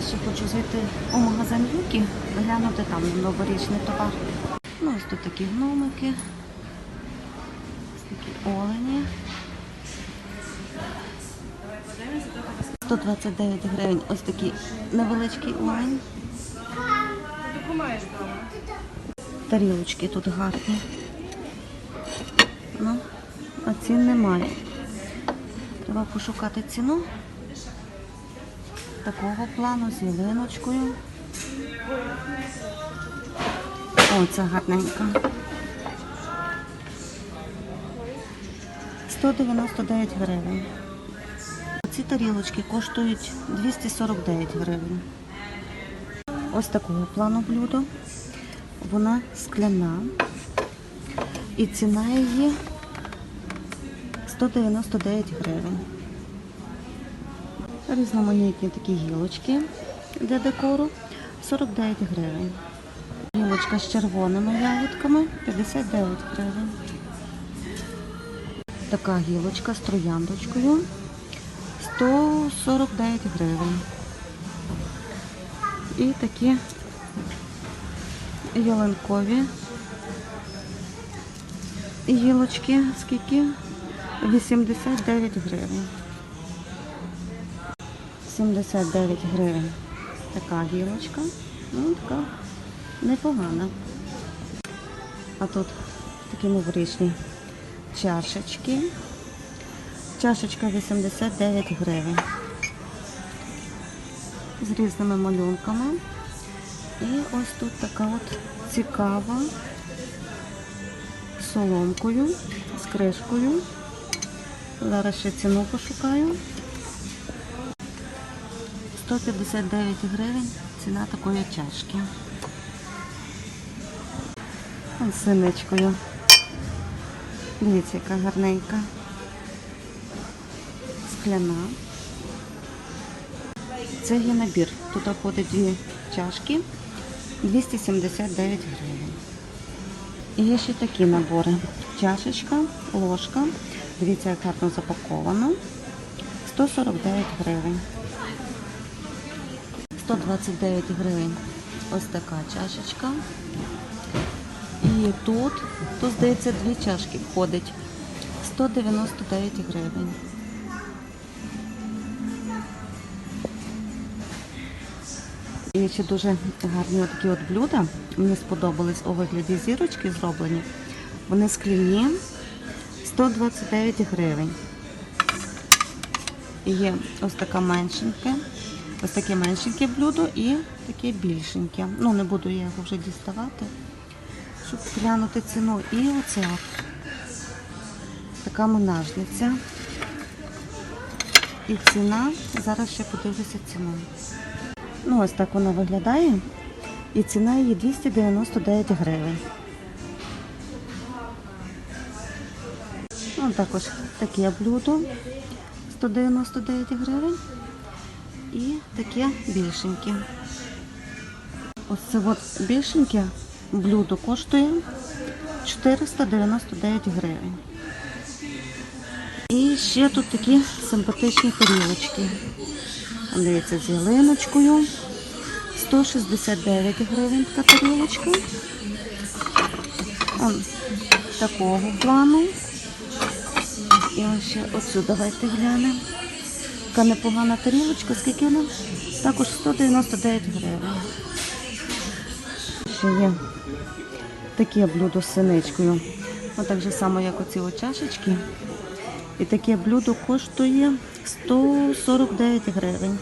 Ще хочу зайти у магазин Юкі, глянути там новорічний товар. Ну, ось тут такі гномики, ось такі олені. 129 гривень. Ось такий невеличкий олень. Тарілочки тут гарні. Ну, а цін немає. Треба пошукати ціну такого плану з ялиночкою. О, це гарненька. 199 гривень. Ці тарілочки коштують 249 гривень. Ось такого плану блюдо. Вона скляна. І ціна її 199 гривень. Різноманітні такі гілочки для декору 49 гривень. Гілочка з червоними ягодками 59 гривень. Така гілочка з трояндочкою 149 гривень. І такі ялинкові гілочки, скільки? 89 гривень. 79 гривень. Така гілочка. Ну, така непогана. А тут такі новорічні чашечки. Чашечка 89 гривень. З різними малюнками. І ось тут така от цікава соломкою, з кришкою. Зараз ще ціну пошукаю. 159 гривень ціна такої чашки. З синичкою. Дивіться, яка гарненька. Скляна. Це є набір. Тут входить дві чашки 279 гривень. І є ще такі набори. Чашечка, ложка. Дивіться, як гарно запаковано. 149 гривень. 129 гривень. Ось така чашечка. І тут, тут здається, дві чашки входить. 199 гривень. І ще дуже гарні такі от блюда. Мені сподобались у вигляді зірочки зроблені. Вони скляні 129 гривень. І є ось така меншенька. Ось таке меншеньке блюдо і таке більшеньке. Ну, не буду я його вже діставати, щоб глянути ціну. І от така монажниця. І ціна, зараз ще подивлюся ціну. Ну, ось так вона виглядає. І ціна її 299 гривень. Ну, також таке блюдо 199 гривень. І таке більшеньке. Ось це от більшеньке блюдо коштує 499 гривень. І ще тут такі симпатичні тарілочки. Дивіться, з ялиночкою. 169 гривень така тарілочка. Он такого плану. І ось ще оцю давайте глянемо. Така непогана тарілочка, скільки вона? Також 199 гривень. Ще є таке блюдо з синичкою. Ось так же само, як оці чашечки. І таке блюдо коштує 149 гривень.